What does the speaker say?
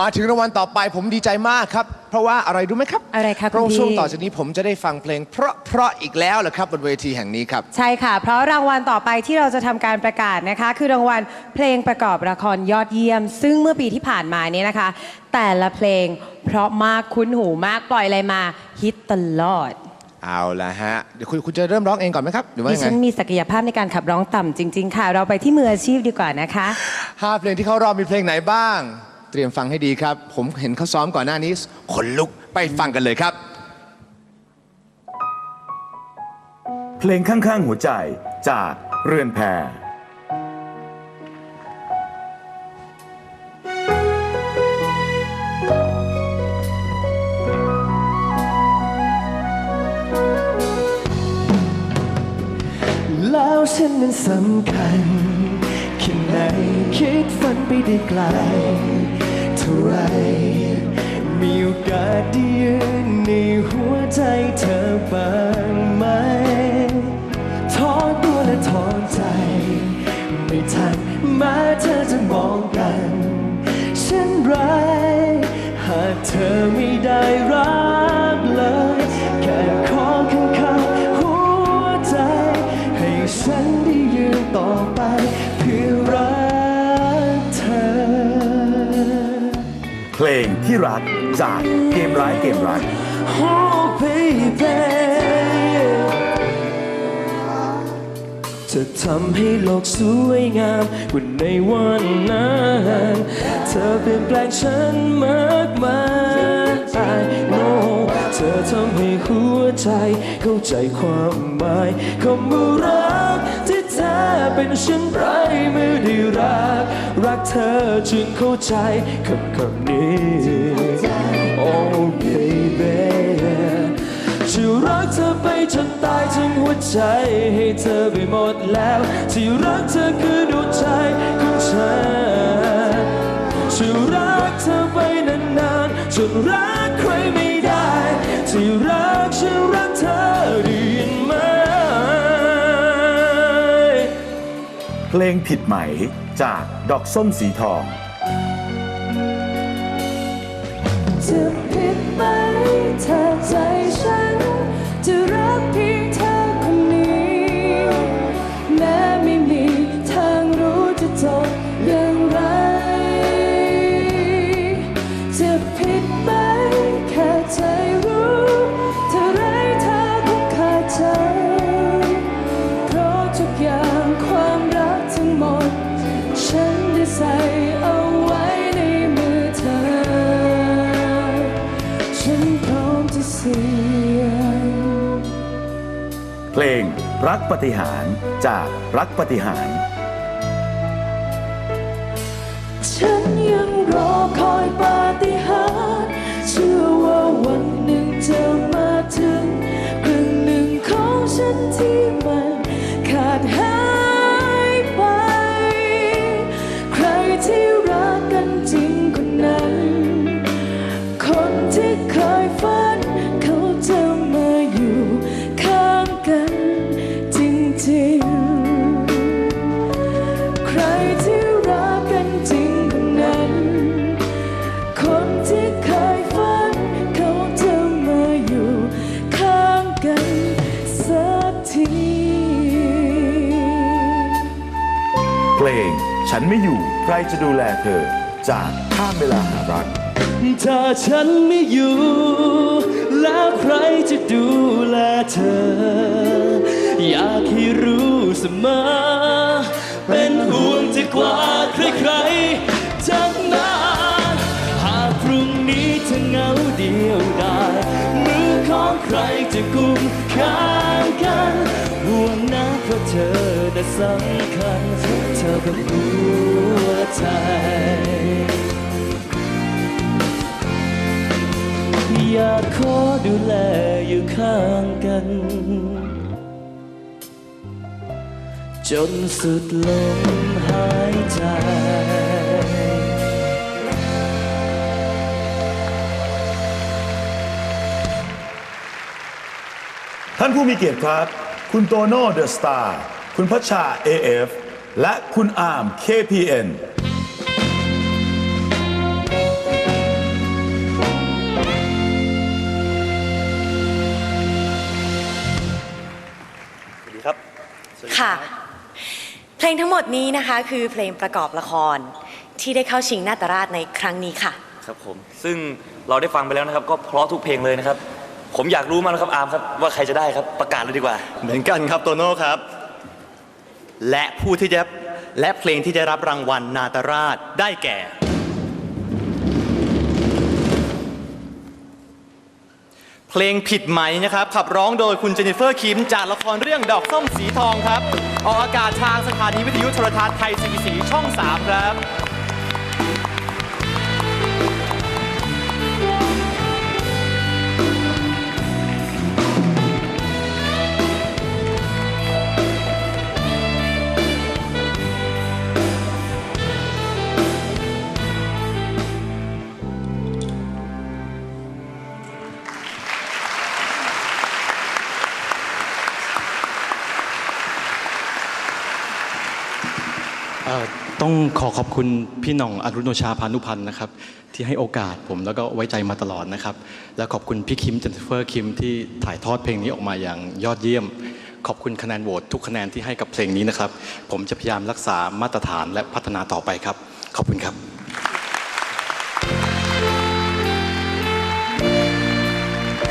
มาถึงรางวัลต่อไปผมดีใจมากครับ เพราะว่าอะไรรู้ไหมครับอะไรคะเพราะคุณพี่ ช่วงต่อจากนี้ผมจะได้ฟังเพลง เพราะเพราะอีกแล้วเหรอครับบนเวทีแห่งนี้ครับ ใช่ค่ะ เพราะรางวัลต่อไปที่เราจะทำการประกาศนะคะ คือรางวัลเพลงประกอบละครยอดเยี่ยม ซึ่งเมื่อปีที่ผ่านมาเนี่ยนะคะ แต่ละเพลง เพราะมากคุ้นหูมากปล่อยอะไรมาฮิตตลอดเอาละฮะเดี๋ยวคุณคุณจะเริ่มร้องเองก่อนไหมครับหรือว่าดิยังไงฉันมีศักยภาพในการขับร้องต่ำจริง ๆ ค่ะ เราไปที่มืออาชีพดีกว่านะคะ ห้าเพลงที่เขารอบมีเพลงไหนบ้าง เตรียมฟังให้ดีครับ ผมเห็นเขาซ้อมก่อนหน้านี้ขนลุกไปฟังกันเลยครับ เพลงข้างๆหัวใจจากเรือนแพแล้วฉันนั้นสำคัญแค่ ไหน คิดฝันไปได้ไกล เท่าไร มีโอกาสได้ยืนในหัวใจเธอบ้างไหมท้อตัวและท้อใจ ไม่ทันแม้เธอจะมองกันเช่นไรหากเธอไม่ได้รัก เพลงที่รักจากเกมร้ายเกมรัก Oh baby จะทำให้โลกสวยงามกว่าในวันนั้นเธอเปลี่ยนแปลงฉันมากมาย no เธอทำให้หัวใจเข้าใจความหมายคำว่ารักที่ แท้เป็นเช่นไรเมื่อได้รัก รักเธอจึงเข้าใจคำคำนี้ Oh baby จะรักเธอไปจนตายทั้งหัวใจให้เธอไปหมดแล้ว ที่รักเธอคือดวงใจของฉันจะรักเธอไปนานๆจนรัก ลงผิดไหมจากดอกส้มสีทองจะผิดไหมถ้าใจฉันจะรักเพียง เพลงรักปฏิหารจากรักปฏิหารฉันยังรอคอยปาฏิหาริย์เชื่อ เพลง ฉันไม่อยู่ใครจะดูแลเธอ จากข้ามเวลาหารักถ้าฉันไม่อยู่ แล้วใครจะดูแลเธอ อยากให้รู้เสมอ เป็นห่วงจะกว่าใครๆทั้งนั้นหากพรุ่งนี้เธอเหงาเดียวดายมือของใครจะกุมข้างกัน ห่วงนะเพราะเธอน่ะสำคัญ เธอเป็นหัวใจอยากขอดูแลอยู่ข้างกัน จนสุดลมหายใจท่านผู้มีเกียรติครับ คุณโตโน่เดอะสตาร์คุณพัชชา AF และคุณอาร์ม KPN ค่ะ เพลงทั้งหมดนี้นะคะคือเพลงประกอบละครที่ได้เข้าชิงนาตราชในครั้งนี้ค่ะ ครับผม ซึ่งเราได้ฟังไปแล้วนะครับ ก็เพราะทุกเพลงเลยนะครับ ผมอยากรู้มากนะครับอาร์มครับว่าใครจะได้ครับประกาศเลยดีกว่า เหมือนกันครับโตโน่ครับ และผู้ที่จะและเพลงที่จะรับรางวัลนาตราชได้แก่ เพลงผิดไหมนะครับ ขับร้องโดยคุณเจนนิเฟอร์คิม จากละครเรื่องดอกส้มสีทองครับ ออกอากาศทางสถานีวิทยุโทรทัศน์ไทยซีบีสีช่อง 3 ครับ ต้องขอขอบคุณพี่หน่องอรุณโนชาพานุพันธ์นะครับ ที่ให้โอกาสผมแล้วก็ไว้ใจมาตลอดนะครับ และขอบคุณพี่คิมเจนนิเฟอร์คิมที่ถ่ายทอดเพลงนี้ออกมาอย่างยอดเยี่ยม ขอบคุณคะแนนโหวตทุกคะแนนที่ให้กับเพลงนี้นะครับ ผมจะพยายามรักษามาตรฐานและพัฒนาต่อไปครับ ขอบคุณครับ